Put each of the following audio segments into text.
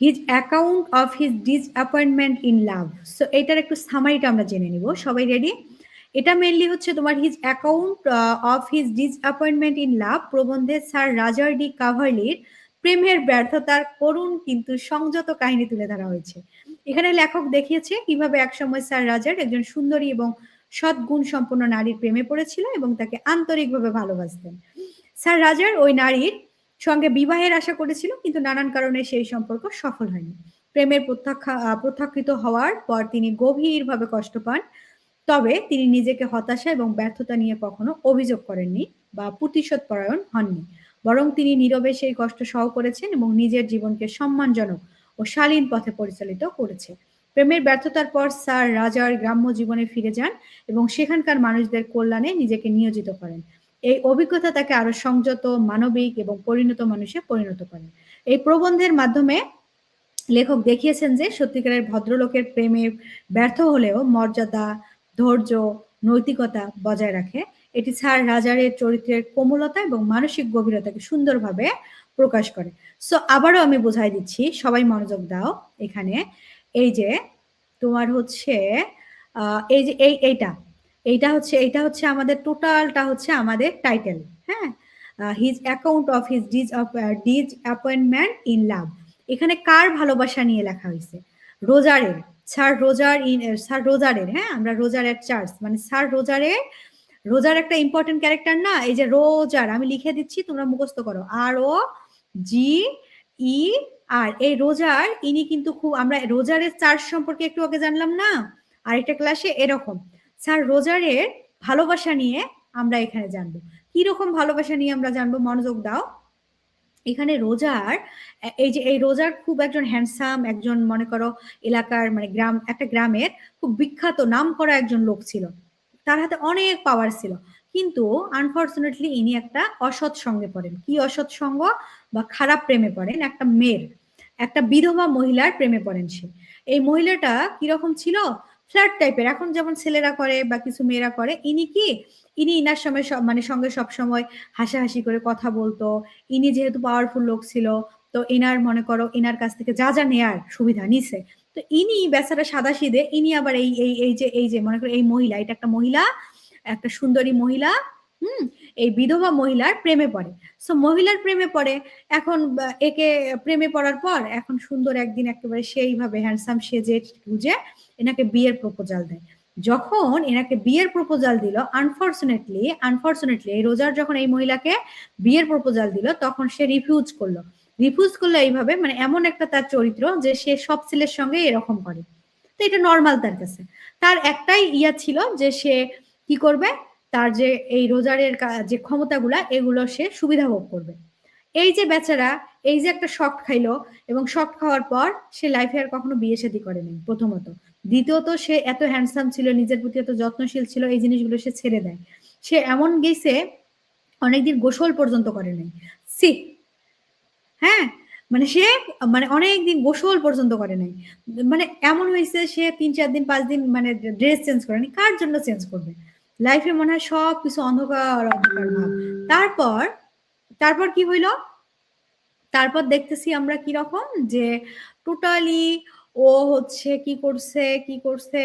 His account of his disappointment in love so এটার একটু সামারিটা আমরা জেনে নিব। সবাই রেডি এটা মেনলি হচ্ছে তোমার his account of his disappointment in love প্রবন্ধে স্যার রাজার ডি কাভারলির প্রেমের ব্যর্থতার করুণ কিন্তু সংযত কাহিনী তুলে ধরা হয়েছে। এখানে লেখক দেখিয়েছে কীভাবে একসময় স্যার রাজার একজন সুন্দরী এবং সদ্গুণ সম্পন্ন নারীর প্রেমে পড়েছিল এবং তাকে আন্তরিকভাবে ভালোবাসতেন। স্যার রাজার ওই নারীর সঙ্গে বিবাহের আশা করেছিল, কিন্তু নানান কারণে সেই সম্পর্ক সফল হয়নি। প্রেমের প্রত্যাখ্যা প্রত্যাখ্যিত হওয়ার পর তিনি গভীরভাবে কষ্ট পান। তবে তিনি নিজেকে হতাশা এবং ব্যর্থতা নিয়ে কখনো অভিযোগ করেননি বা প্রতিশোধ পরায়ণ হননি। বরং তিনি নীরবে সেই কষ্ট সহ করেছেন এবং নিজের জীবনকে সম্মানজনক ও শালীন পথে পরিচালিত করেছে। প্রেমের ব্যর্থতার পর স্যার রাজার গ্রাম্য জীবনে ফিরে যান এবং সেখানকার মানুষদের কল্যাণে নিজেকে নিয়োজিত করেন। এই অভিজ্ঞতা তাকে আরও সংযত, মানবিক এবং পরিণত মানুষে পরিণত করে। এই প্রবন্ধের মাধ্যমে লেখক দেখিয়েছেন যে সত্যিকারের ভদ্রলোকের প্রেমে ব্যর্থ হলেও মর্যাদা, ধৈর্য, নৈতিকতা বজায় রাখে। এটি স্যার রাজারের চরিত্রের কোমলতা এবং মানসিক গভীরতাকে সুন্দরভাবে প্রকাশ করে। সো আবারও আমি বোঝাই দিচ্ছি, সবাই মনোযোগ দাও এখানে। এই যে তোমার হচ্ছে এই যে, এই, এইটা। এইটা হচ্ছে এইটা হচ্ছে আমাদের টোটালটা হচ্ছে আমাদের টাইটেল হ্যাঁ? His account of his dis disappointment in love এখানে কার ভালোবাসা নিয়ে লেখা হয়েছে? রোজারের, স্যার রোজার ইন স্যার রোজারের হ্যাঁ? আমরা রোজার রোজারের চার্চ মানে স্যার রোজারের, রোজার একটা ইম্পর্টেন্ট ক্যারেক্টার না, এই যে রোজার, আমি লিখে দিচ্ছি, তোমরা মুখস্থ করো। আর ও জি ই আর এই রোজার, ইনি কিন্তু খুব, আমরা রোজারের চার্চ সম্পর্কে একটু আগে জানলাম না? আরেকটা ক্লাসে এরকম। স্যার রোজারের ভালোবাসা নিয়ে আমরা এখানে জানব। কি রকম ভালোবাসা নিয়ে আমরা জানব? মনোযোগ দাও। এখানে রোজার, এই যে, এই রোজার খুব একজন হ্যান্ডসাম একজন মনে করো এলাকার মানে গ্রাম, একটা গ্রামের খুব বিখ্যাত নাম করা একজন লোক ছিল। তার হাতে অনেক পাওয়ার ছিল। কিন্তু আনফর্চুনেটলি ইনি একটা অসৎ সঙ্গে পড়েন। কি অসৎ সঙ্গ? বা খারাপ প্রেমে পড়েন। একটা মেয়ের, একটা বিধবা মহিলার প্রেমে পড়েন সে। এই মহিলাটা কীরকম ছিল? ফ্ল্যাট টাইপের। এখন যেমন ছেলেরা করে বা কিছু মেয়েরা করে, ইনি কি? ইনি ইনার সময় সব মানে সঙ্গে সব সময় হাসাহাসি করে কথা বলতো। ইনি যেহেতু পাওয়ারফুল লোক ছিল, তো এনার মনে করো এনার কাছ থেকে যা যা নেয়ার সুবিধা নিছে। তো ইনি বেচারা সাদা সিদে, ইনি আবার এই এই এই যে এই যে, মনে করো এই মহিলা, এটা একটা মহিলা, একটা সুন্দরী মহিলা হুম, এই বিধবা মহিলার প্রেমে পড়ে। সো মহিলার প্রেমে পড়ে, এখন একে প্রেমে পড়ার পর এখন সুন্দর একদিন একেবারে সেইভাবে হ্যান্ডসাম সেজে গুজে এনাকে বিয়ের প্রপোজাল দেয়। যখন এনাকে বিয়ের প্রপোজাল দিল আনফর্চুনেটলি আনফর্চুনেটলি এই রোজার যখন এই মহিলাকে বিয়ের প্রপোজাল দিল, তখন সে রিফিউজ করল। রিফিউজ করল এইভাবে মানে এমন একটা তার চরিত্র যে সে সব ছেলের সঙ্গে এরকম করে। তো এটা নর্মাল তার কাছে। তার একটাই ইয়া ছিল যে সে কি করবে? তার যে এই রোজারের যে ক্ষমতাগুলা, এগুলো সে সুবিধা ভোগ করবে। এই যে বেচারা, এই যে একটা শখ খাইলো এবং শখ খাওয়ার পর সে লাইফে আর কখনো বিয়ে শাদী করেনি, প্রথমত। দ্বিতীয়ত, সে এত হ্যান্ডসাম ছিল, নিজের প্রতি এত যত্নশীল ছিল, এই জিনিসগুলো সে ছেড়ে দেয়। সে এমন গেছে, অনেকদিন গোসল পর্যন্ত করে নাই সি হ্যাঁ? মানে সে মানে অনেকদিন গোসল পর্যন্ত করে নাই মানে এমন হয়েছে, সে তিন চার দিন, পাঁচ দিন মানে ড্রেস চেঞ্জ করেনি। কার জন্য চেঞ্জ করবে? লাইফে মনে হয় সব কিছু অন্ধকার অন্ধকার ভাব। তারপর তারপর কি হইল? তারপর দেখতেছি আমরা কি রকম যে টোটালি ও হচ্ছে কি করছে কি করছে?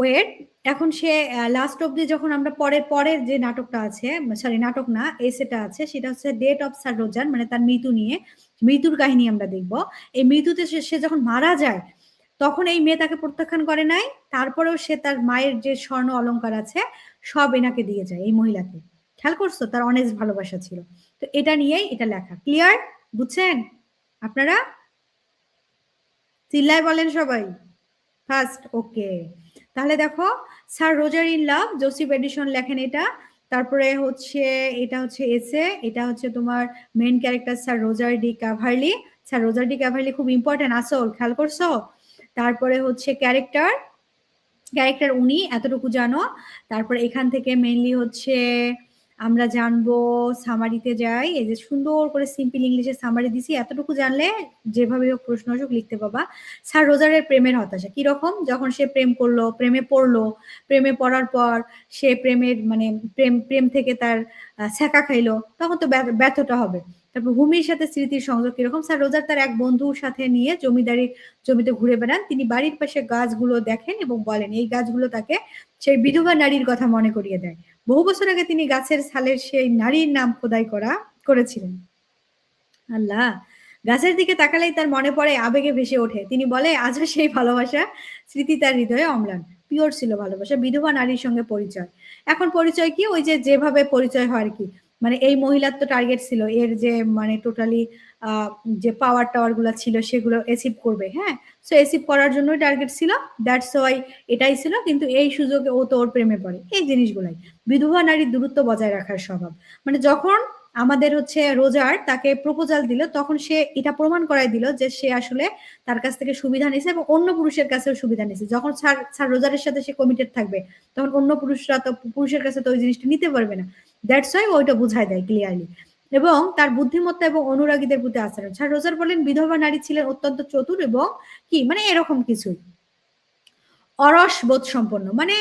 ওয়েট এখন সে লাস্ট অব্দি যখন আমরা পরে, পরের যে নাটকটা আছে সরি নাটক না এসেটা আছে, সেটা হচ্ছে ডেট অফ সার রোজান মানে তার মৃত্যু নিয়ে, মৃত্যুর কাহিনী আমরা দেখব। এই মৃত্যুতে সে যখন মারা যায় তখন এই মেয়ে তাকে প্রত্যাখ্যান করে নাই। তারপরেও সে তার মায়ের যে স্বর্ণ অলঙ্কার আছে, সব এনাকে দিয়ে যায় এই মহিলাকে। খেয়াল করছ? তার অনেক ভালোবাসা ছিল। তো এটা নিয়েই এটা লেখা। ক্লিয়ার বুঝছেন? আপনারা? চিল্লায় বলেন সবাই। ফার্স্ট ওকে তাহলে দেখো sir Roger in love Joseph addition লেখেন এটা। তারপরে হচ্ছে, এটা হচ্ছে এসে এটা হচ্ছে তোমার main character sir Roger de Coverley sir Roger de Coverley খুব ইম্পর্টেন্ট আসল, খেয়াল করছ? তারপরে হচ্ছে ক্যারেক্টার ক্যারেক্টার উনি এতটুকু জানো। তারপর এখান থেকে মেনলি হচ্ছে আমরা জানব সামারিতে যাই। এই যে সুন্দর করে সিম্পল ইংলিশে সামারি দিছি, এতটুকু জানলে যেভাবে হোক প্রশ্ন আসুক লিখতে পাবা। স্যার রোজারের প্রেমের হতাশা কীরকম? যখন সে প্রেম করল, প্রেমে পড়ল, প্রেমে পড়ার পর সে প্রেমের মানে প্রেম প্রেম থেকে তার ছ্যাঁকা খাইলো, তখন তো ব্যর্থটা হবে। তারপর ভূমির সাথে স্মৃতির সংযোগ কীরকম? স্যার, রোজার তার এক বন্ধুর সাথে নিয়ে জমিদারি জমিতে ঘুরে বেড়ান। তিনি বাড়ির পাশে গাছগুলো দেখেন এবং বলেন, এই গাছগুলো তাকে সেই বিধবা নারীর কথা মনে করিয়ে দেয়। বহু বছর আগে তিনি গাছের ছালের সেই নারীর নাম খোদাই করা, করেছিলেন। আল্লাহ! গাছের দিকে তাকালেই তার মনে পড়ে, আবেগে ভেসে ওঠে। তিনি বলে, আজও সেই ভালোবাসা? স্মৃতি তার হৃদয়ে অম্লান। পিওর ছিল ভালোবাসা, বিধবা নারীর সঙ্গে পরিচয়। এখন পরিচয় কি? ওই যে যেভাবে পরিচয় হয় আর কি। মানে এই মহিলার তো টার্গেট ছিল, এর যে মানে টোটালি যে পাওয়ার টাওয়ারগুলো ছিল সেগুলো এসিভ করবে হ্যাঁ? সো অ্যাচিভ করার জন্য টার্গেট ছিল দ্যাটস ওয়াই এটাই ছিল, কিন্তু এই সুযোগে ও তো ওর প্রেমে পড়ে, এই জিনিসগুলাই। বিধবা নারীর দূরত্ব বজায় রাখার স্বভাব। মানে যখন আমাদের হচ্ছে রোজার তাকে প্রপোজাল দিল, তখন সে এটা প্রমাণ করাই দিল যে সে আসলে তার কাছ থেকে সুবিধা নিছে এবং অন্য পুরুষের কাছেও সুবিধা নিছে। যখন স্যার রোজারের সাথে সে কমিটেড থাকবে, তখন অন্য পুরুষরা তো, পুরুষের কাছে তো ওই জিনিসটা নিতে পারবে না। দ্যাটস ওয়াই ওইটা বুঝাই দেয় ক্লিয়ারলি এবং তার বুদ্ধিমত্তা এবং অনুরাগীদের প্রতি আচরণ। স্যার রোজার বলেন, বিধবা নারী ছিলেন অত্যন্ত চতুর এবং কি মানে এরকম কিছুই। অরস বোধ সম্পন্ন মানে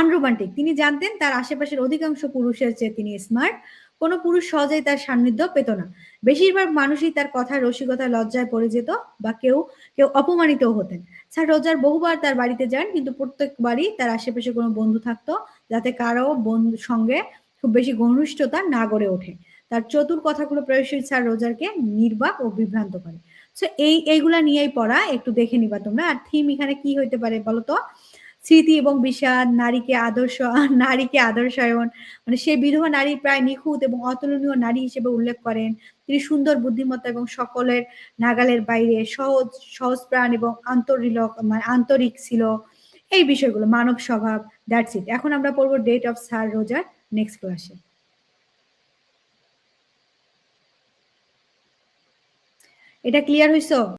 আনরোমান্টিক তিনি জানতেন তার আশেপাশের অধিকাংশ পুরুষের চেয়ে তিনি স্মার্ট কোনো পুরুষ সহজেই তার সান্নিধ্য পেত না। বেশিরভাগ মানুষই তার কথা রসিকতা লজ্জায় পড়ে যেত বা কেউ কেউ অপমানিত হতেন। স্যার রোজার বহুবার তার বাড়িতে যান, কিন্তু প্রত্যেকবারই তার আশেপাশে কোনো বন্ধু থাকতো যাতে কারও বন্ধু সঙ্গে খুব বেশি ঘনিষ্ঠতা না গড়ে ওঠে। তার চতুর কথাগুলো প্রায়শই স্যার রোজারকে নির্বাক ও বিভ্রান্ত করে। সো এই, এইগুলা নিয়েই পড়া, একটু দেখে নিবা তোমরা। আর থিম এখানে কি হইতে পারে বলতো স্মৃতি এবং বিষাদ, নারীকে আদর্শ, নারীকে আদর্শায়ন মানে সেই বিধবা নারী প্রায় নিখুঁত এবং অতুলনীয় নারী হিসেবে উল্লেখ করেন। তিনি সুন্দর বুদ্ধিমত্তা এবং সকলের নাগালের বাইরে সহজ সহজ প্রাণ এবং আন্তরিক মানে আন্তরিক ছিল। এই বিষয়গুলো, মানব স্বভাব দ্যাটস ইট এখন আমরা পড়ব ডেট অফ সার রোজার নেক্সট ক্লাসে এটা ক্লিয়ার হইছো